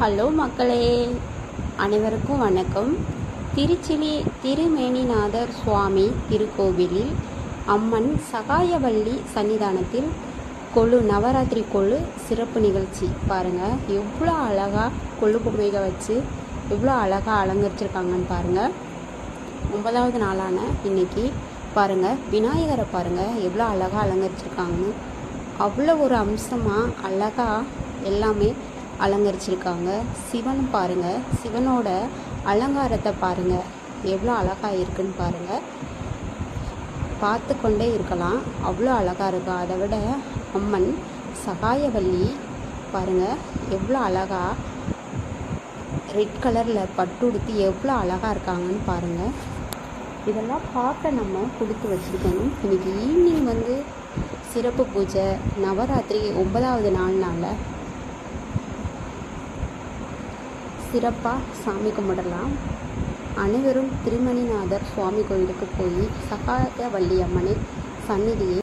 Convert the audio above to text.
Hello மக்களே அனைவருக்கும் வணக்கம். திருச்சிலி திருமேனிநாதர் சுவாமி திருக்கோவிலில் அம்மன் சகாயவள்ளி சன்னிதானத்தில் கொழு நவராத்திரி கொழு சிறப்பு நிகழ்ச்சி. பாருங்கள் எவ்வளோ அழகாக கொழு பொம்மைகள் வச்சு எவ்வளோ அழகாக அலங்கரிச்சிருக்காங்கன்னு பாருங்கள் ஒன்பதாவது நாளான இன்னைக்கு பாருங்கள் விநாயகரை பாருங்கள் எவ்வளோ அழகாக அலங்கரிச்சிருக்காங்கன்னு. அவ்வளோ ஒரு அம்சமாக அழகாக எல்லாமே அலங்கரிச்சிருக்காங்க. சிவன் பாருங்கள் சிவனோட அலங்காரத்தை பாருங்கள் எவ்வளோ அழகாக இருக்குன்னு பாருங்கள் பார்த்து கொண்டே இருக்கலாம். அவ்வளோ அழகாக இருக்கும். அதை விட அம்மன் சகாயவல்லி பாருங்கள் எவ்வளோ அழகாக ரெட் கலரில் பட்டு உடுத்தி எவ்வளோ அழகாக இருக்காங்கன்னு பாருங்கள் இதெல்லாம் பார்க்க நம்ம கொடுத்து வச்சுருக்கணும். இன்றைக்கி ஈவினிங் வந்து சிறப்பு பூஜை. நவராத்திரி ஒன்பதாவது நாள்னால. சிறப்பாக சாமி கும்பிடலாம். அனைவரும் திருமணிநாதர் சுவாமி கோயிலுக்கு போய் சகாய வள்ளி அம்மனை சந்நிதியை